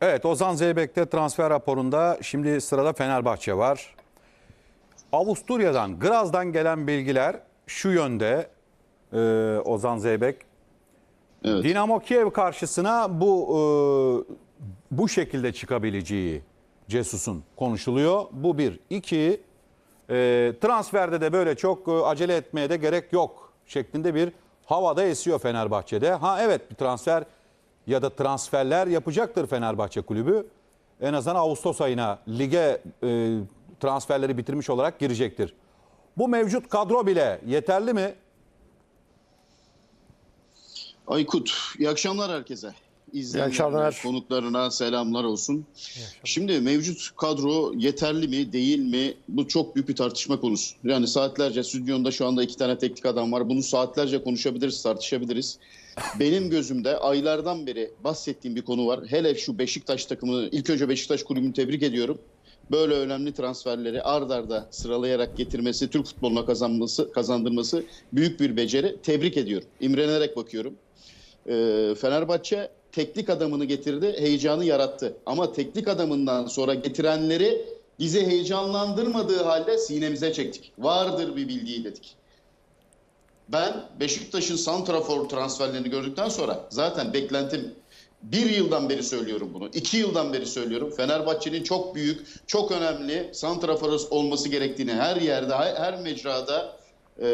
Evet Ozan Zeybek'te transfer raporunda şimdi sırada Fenerbahçe var. Avusturya'dan, Graz'dan gelen bilgiler şu yönde e, Ozan Zeybek. Evet. Dinamo Kiev karşısına bu e, bu şekilde çıkabileceği Cesus'un konuşuluyor. Bu bir. İki, e, transferde de böyle çok e, acele etmeye de gerek yok şeklinde bir havada esiyor Fenerbahçe'de. Ha evet bir transfer ya da transferler yapacaktır Fenerbahçe kulübü. En azından Ağustos ayına lige e, transferleri bitirmiş olarak girecektir. Bu mevcut kadro bile yeterli mi? Aykut, iyi akşamlar herkese. İzleyenlerine, konuklarına selamlar olsun. Şimdi mevcut kadro yeterli mi, değil mi? Bu çok büyük bir tartışma konusu. Yani saatlerce stüdyonda şu anda iki tane teknik adam var. Bunu saatlerce konuşabiliriz, tartışabiliriz. Benim gözümde aylardan beri bahsettiğim bir konu var. Hele şu Beşiktaş takımını, ilk önce Beşiktaş kulübünü tebrik ediyorum. Böyle önemli transferleri ard arda sıralayarak getirmesi, Türk futboluna kazanması, kazandırması büyük bir beceri. Tebrik ediyorum. İmrenerek bakıyorum. Ee, Fenerbahçe teknik adamını getirdi, heyecanı yarattı. Ama teknik adamından sonra getirenleri bizi heyecanlandırmadığı halde sinemize çektik. Vardır bir bildiği dedik. Ben Beşiktaş'ın santrafor transferlerini gördükten sonra zaten beklentim bir yıldan beri söylüyorum bunu. iki yıldan beri söylüyorum. Fenerbahçe'nin çok büyük, çok önemli santrafor olması gerektiğini her yerde, her mecrada e,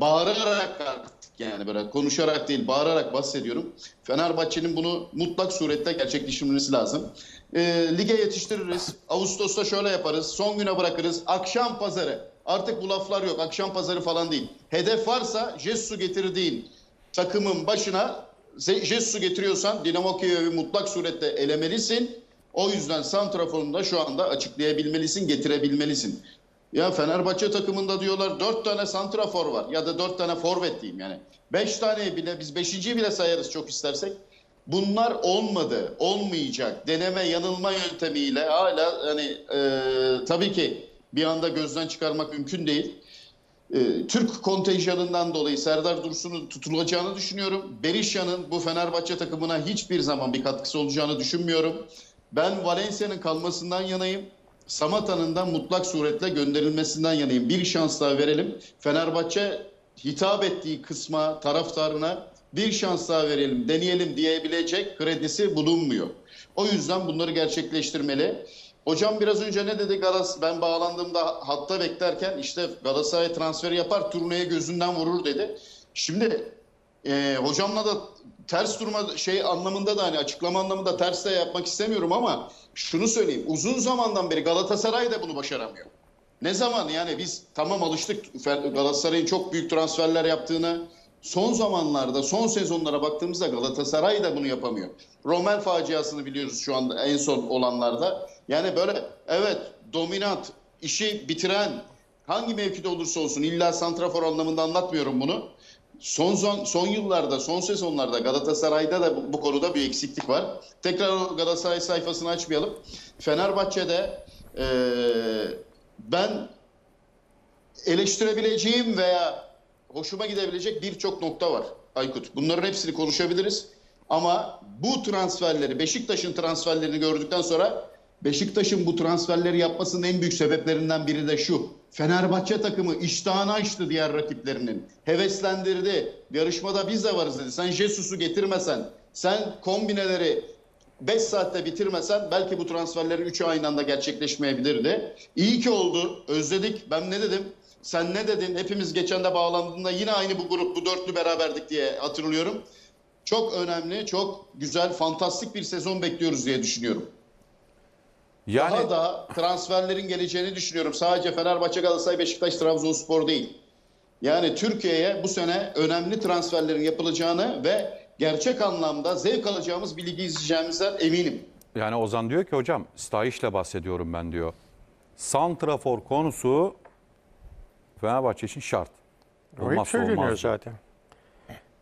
bağırarak artık yani böyle konuşarak değil bağırarak bahsediyorum. Fenerbahçe'nin bunu mutlak surette gerçekleştirmesi lazım. E, lige yetiştiririz. Ağustos'ta şöyle yaparız. Son güne bırakırız. Akşam pazarı. Artık bu laflar yok. Akşam pazarı falan değil. Hedef varsa Jesu getirdiğin takımın başına Jesu getiriyorsan Dinamo Kiev'i mutlak surette elemelisin. O yüzden santraforunu da şu anda açıklayabilmelisin, getirebilmelisin. Ya Fenerbahçe takımında diyorlar dört tane santrafor var ya da dört tane forvet diyeyim yani. Beş tane bile biz beşinciyi bile sayarız çok istersek. Bunlar olmadı, olmayacak. Deneme yanılma yöntemiyle hala hani e, tabii ki bir anda gözden çıkarmak mümkün değil. E, Türk kontenjanından dolayı Serdar Dursun'un tutulacağını düşünüyorum. Berisha'nın bu Fenerbahçe takımına hiçbir zaman bir katkısı olacağını düşünmüyorum. Ben Valencia'nın kalmasından yanayım. Samata'nın da mutlak suretle gönderilmesinden yanayım. Bir şans daha verelim. Fenerbahçe hitap ettiği kısma, taraftarına bir şans daha verelim, deneyelim diyebilecek kredisi bulunmuyor. O yüzden bunları gerçekleştirmeli. Hocam biraz önce ne dedi Galas? Ben bağlandığımda hatta beklerken işte Galatasaray transferi yapar, turneye gözünden vurur dedi. Şimdi e, hocamla da ters durma şey anlamında da hani açıklama anlamında ters de yapmak istemiyorum ama şunu söyleyeyim. Uzun zamandan beri Galatasaray da bunu başaramıyor. Ne zaman yani biz tamam alıştık Galatasaray'ın çok büyük transferler yaptığını. Son zamanlarda, son sezonlara baktığımızda Galatasaray da bunu yapamıyor. Rommel faciasını biliyoruz şu anda en son olanlarda. Yani böyle evet dominant, işi bitiren hangi mevkide olursa olsun illa santrafor anlamında anlatmıyorum bunu. Son son, son yıllarda, son sezonlarda Galatasaray'da da bu, bu konuda bir eksiklik var. Tekrar o Galatasaray sayfasını açmayalım. Fenerbahçe'de eee, ben eleştirebileceğim veya hoşuma gidebilecek birçok nokta var Aykut. Bunların hepsini konuşabiliriz. Ama bu transferleri, Beşiktaş'ın transferlerini gördükten sonra Beşiktaş'ın bu transferleri yapmasının en büyük sebeplerinden biri de şu. Fenerbahçe takımı iştahını açtı diğer rakiplerinin. Heveslendirdi. Yarışmada biz de varız dedi. Sen Jesus'u getirmesen, sen kombineleri 5 saatte bitirmesen belki bu transferlerin 3'ü aynı anda gerçekleşmeyebilirdi. İyi ki oldu. Özledik. Ben ne dedim? Sen ne dedin? Hepimiz geçen de bağlandığında yine aynı bu grup, bu dörtlü beraberdik diye hatırlıyorum. Çok önemli, çok güzel, fantastik bir sezon bekliyoruz diye düşünüyorum. Yani Daha da transferlerin geleceğini düşünüyorum. Sadece Fenerbahçe, Galatasaray, Beşiktaş, Trabzonspor değil. Yani Türkiye'ye bu sene önemli transferlerin yapılacağını ve gerçek anlamda zevk alacağımız bir ligi izleyeceğimizden eminim. Yani Ozan diyor ki hocam Stayiş'le bahsediyorum ben diyor. Santrafor konusu Fenerbahçe için şart. O hep Olmazsa söyleniyor olmaz. zaten.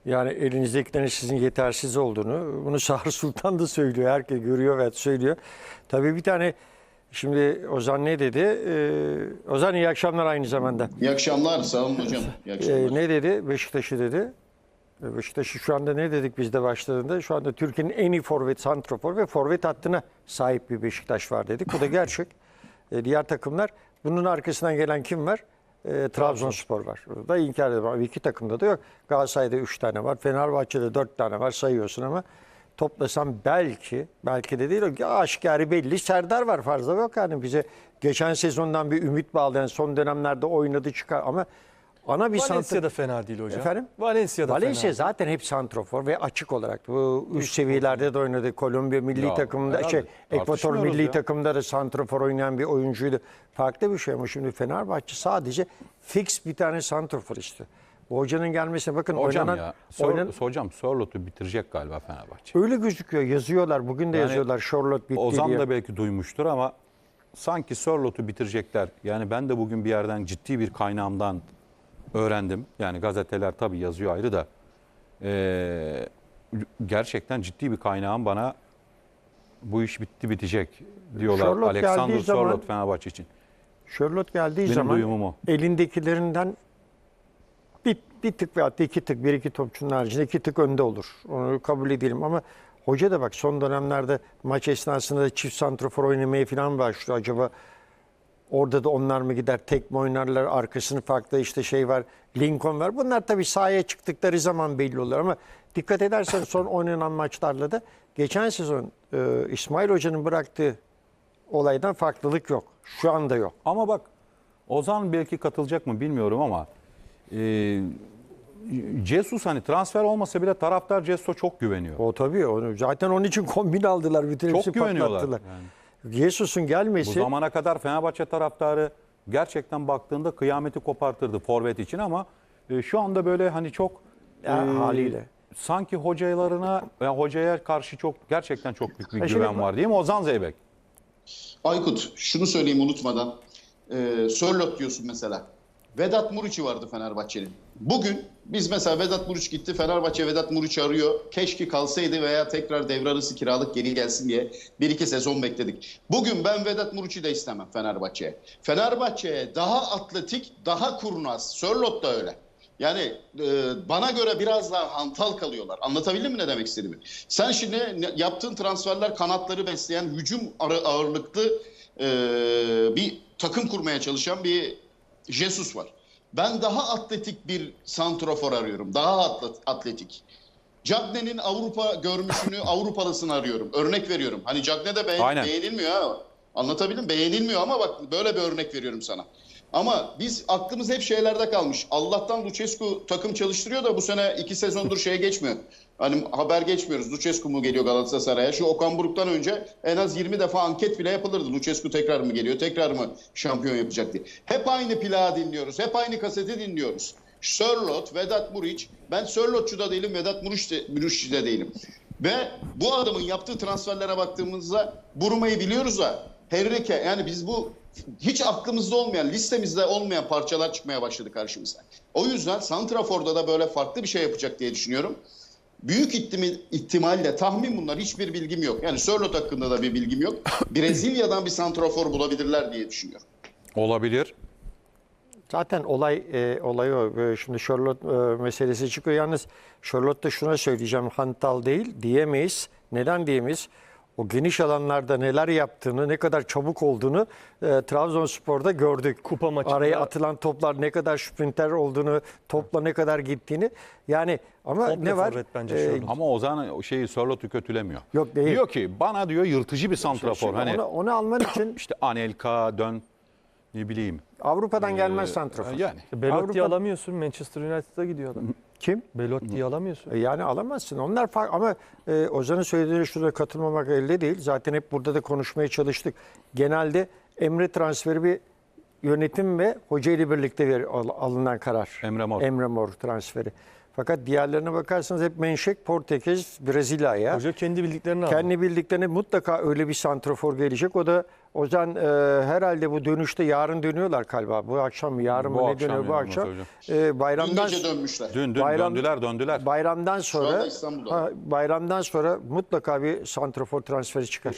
Yani elinizdekilerin sizin yetersiz olduğunu, bunu Sahar Sultan da söylüyor, herkes görüyor ve söylüyor. Tabii bir tane, şimdi Ozan ne dedi? Ee, Ozan iyi akşamlar aynı zamanda. İyi akşamlar, sağ olun hocam. İyi Ee, akşamlar. ne dedi? Beşiktaş'ı dedi. E, Beşiktaş'ı şu anda ne dedik biz de başladığında? Şu anda Türkiye'nin en iyi forvet, santrofor ve forvet hattına sahip bir Beşiktaş var dedik. Bu da gerçek. E, diğer takımlar bunun arkasından gelen kim var? E, Trabzonspor var. Da inkar edemem. İki takımda da yok. Galatasaray'da üç tane var. Fenerbahçe'de dört tane var sayıyorsun ama toplasam belki, belki de değil aşikari belli. Serdar var fazla yok yani bize geçen sezondan bir ümit bağlayan son dönemlerde oynadı çıkar ama ana bir Valencia da fena değil hocam. Efendim? Valencia da Valencia fena. zaten hep santrofor ve açık olarak bu üst seviyelerde de oynadı. Kolombiya milli Ya, takımında herhalde. şey Ekvator Tartışmıyoruz milli ya. takımında da santrofor oynayan bir oyuncuydu. Farklı bir şey ama şimdi Fenerbahçe sadece fix bir tane santrofor işte. Bu hocanın gelmesine bakın Hocam oynanan, ya, Sor, oynan- hocam Sorlot'u bitirecek galiba Fenerbahçe. öyle gözüküyor. Yazıyorlar. Bugün de Yani yazıyorlar. Charlotte bitti Ozan diye. da belki duymuştur ama sanki Sörlot'u bitirecekler. Yani ben de bugün bir yerden ciddi bir kaynağımdan öğrendim. Yani gazeteler tabii yazıyor ayrı da. Ee, gerçekten ciddi bir kaynağım bana bu iş bitti bitecek diyorlar. Sörloth Alexander zaman- Sörlot Fenerbahçe için. Charlotte geldiği Benim zaman duyumum o. elindekilerinden bir, bir tık veya iki tık, bir iki topçunun haricinde iki tık önde olur. Onu kabul edelim ama hoca da bak son dönemlerde maç esnasında da çift santrofor oynamaya falan başlıyor. Acaba orada da onlar mı gider, tek mi oynarlar, arkasını farklı işte şey var, Lincoln var. Bunlar tabii sahaya çıktıkları zaman belli olur ama dikkat edersen son oynanan maçlarla da geçen sezon e, İsmail Hoca'nın bıraktığı olaydan farklılık yok. Şu anda yok. Ama bak Ozan belki katılacak mı bilmiyorum ama e, Jesus hani transfer olmasa bile taraftar Jesus'a çok güveniyor. O tabii onu zaten onun için kombin aldılar bütün Çok hepsi güveniyorlar patlattılar. yani. Jesus'un Bu gelmesi zamana kadar Fenerbahçe taraftarı gerçekten baktığında kıyameti kopartırdı forvet için ama e, şu anda böyle hani çok Ya, haliyle. sanki hocalarına ve hocaya karşı çok gerçekten çok büyük bir E güven bu- var değil mi Ozan Zeybek? Aykut şunu söyleyeyim unutmadan. Ee, Sörlot diyorsun mesela. Vedat Muriç'i vardı Fenerbahçe'nin. Bugün biz mesela Vedat Muriç gitti. Fenerbahçe Vedat Muriç'i arıyor. Keşke kalsaydı veya tekrar devre arası kiralık geri gelsin diye bir iki sezon bekledik. Bugün ben Vedat Muriç'i de istemem Fenerbahçe'ye. Fenerbahçe'ye daha atletik, daha kurnaz. Sörlot da öyle. Yani e, bana göre biraz daha hantal kalıyorlar. Anlatabildim mi ne demek istediğimi? Sen şimdi yaptığın transferler kanatları besleyen hücum ağır- ağırlıklı e, bir takım kurmaya çalışan bir Jesus var. Ben daha atletik bir santrofor arıyorum. Daha atlet- atletik. Cagne'nin Avrupa görmüşünü Avrupalısını arıyorum. Örnek veriyorum. Hani Cagne de beğen- Aynen. beğenilmiyor ha. Anlatabildim mi? Beğenilmiyor ama bak böyle bir örnek veriyorum sana. Ama biz aklımız hep şeylerde kalmış. Allah'tan Lucescu takım çalıştırıyor da bu sene iki sezondur şeye geçmiyor. Hani haber geçmiyoruz. Lucescu mu geliyor Galatasaray'a? Şu Okan Buruk'tan önce en az 20 defa anket bile yapılırdı. Lucescu tekrar mı geliyor? Tekrar mı şampiyon yapacak diye. Hep aynı plağı dinliyoruz. Hep aynı kaseti dinliyoruz. Sörlot, Vedat Muriç. Ben Sörlotçu da değilim, Vedat Muriççi de değilim. Ve bu adamın yaptığı transferlere baktığımızda Buruma'yı biliyoruz da Henrique yani biz bu hiç aklımızda olmayan, listemizde olmayan parçalar çıkmaya başladı karşımıza. O yüzden Santrafor'da da böyle farklı bir şey yapacak diye düşünüyorum. Büyük ihtimal, ihtimalle tahmin bunlar hiçbir bilgim yok. Yani Sörlot hakkında da bir bilgim yok. Brezilya'dan bir santrafor bulabilirler diye düşünüyorum. Olabilir. zaten olay e, olay o. E, Şimdi Charlotte e, meselesi çıkıyor. Yalnız Charlotte da şuna söyleyeceğim. Hantal değil diyemeyiz. Neden diyemeyiz? O geniş alanlarda neler yaptığını, ne kadar çabuk olduğunu e, Trabzonspor'da gördük. Kupa maçında- Araya atılan toplar ne kadar sprinter olduğunu, topla ne kadar gittiğini. Yani ama Komple ne var? bence E, Charlotte. Ama Ozan o şeyi Sörlot'u kötülemiyor. Yok, değil. Diyor ki bana diyor yırtıcı bir santrafor. şimdi Hani onu, onu alman için işte Anelka dön ne bileyim. Avrupa'dan gelmez santrafor. Yani Belotti Avrupa- alamıyorsun. Manchester United'a gidiyor adam. Kim? Belotti'yi alamıyorsun. E, Yani alamazsın. Onlar fark ama e, Ozan'ın söylediğine şurada katılmamak elde değil. Zaten hep burada da konuşmaya çalıştık. Genelde Emre transferi bir yönetim ve hoca ile birlikte ver, al- alınan karar. Emre Mor. Emre Mor transferi. Fakat diğerlerine bakarsanız hep menşek Portekiz, Brezilya'ya. Hoca kendi bildiklerini aldı. Kendi bildiklerine mutlaka öyle bir santrofor gelecek. O da Ozan e, herhalde bu dönüşte yarın dönüyorlar galiba. Bu akşam mı yarın mı ne akşam dönüyor bu akşam. hocam. E, Dün bayramdan gece dönmüşler. Dün dün Bayram- döndüler döndüler. Bayramdan sonra anda İstanbul'da. ha, bayramdan sonra mutlaka bir santrofor transferi çıkar.